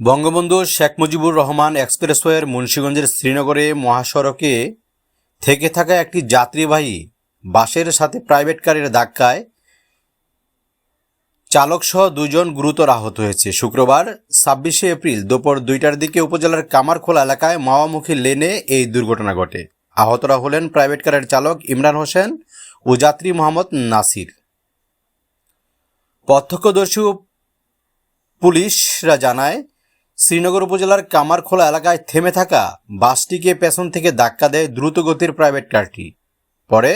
বঙ্গবন্ধু শেখ মুজিবুর রহমান এক্সপ্রেসওয়ের মুন্সিগঞ্জের শ্রীনগরে মহাসড়কে থেকে থাকা একটি যাত্রীবাহী বাসের সাথে প্রাইভেট কারের ধাক্কায় চালকসহ দুজন গুরুতর আহত হয়েছে। শুক্রবার ছাব্বিশে এপ্রিল দুপুর দুইটার দিকে উপজেলার কামারখোলা এলাকায় মাওয়ামুখী লেনে এই দুর্ঘটনা ঘটে। আহতরা হলেন প্রাইভেট কারের চালক ইমরান হোসেন ও যাত্রী মোহাম্মদ নাসির। প্রত্যক্ষদর্শী পুলিশরা জানায় শ্রীনগর উপজেলার কামারখোলা এলাকায় থেমে থাকা বাসটিকে পেছন থেকে ধাক্কা দেয় দ্রুতগতির প্রাইভেট কারটি। পরে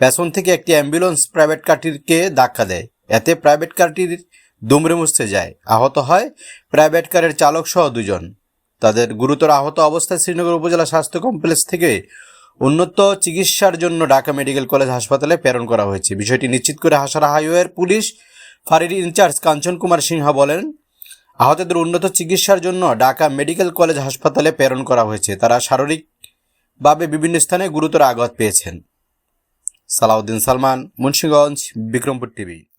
পেছন থেকে একটি অ্যাম্বুলেন্স প্রাইভেট কারটিকে ধাক্কা দেয়। এতে প্রাইভেট কারটির দুমড়ে মুছতে যায়। আহত হয় প্রাইভেট কারের চালক সহ দুজন। তাদের গুরুতর আহত অবস্থায় শ্রীনগর উপজেলা স্বাস্থ্য কমপ্লেক্স থেকে উন্নত চিকিৎসার জন্য ঢাকা মেডিকেল কলেজ হাসপাতালে প্রেরণ করা হয়েছে। বিষয়টি নিশ্চিত করে হাসারা হাইওয়ের পুলিশ ফাঁড়ির ইনচার্জ কাঞ্চন কুমার সিনহা বলেন আহতদের উন্নত চিকিৎসার জন্য ঢাকা মেডিকেল কলেজ হাসপাতালে প্রেরণ করা হয়েছে। তারা শারীরিকভাবে বিভিন্ন স্থানে গুরুতর আঘাত পেয়েছেন। সালাউদ্দিন সালমান, মুন্সিগঞ্জ, বিক্রমপুর টিভি।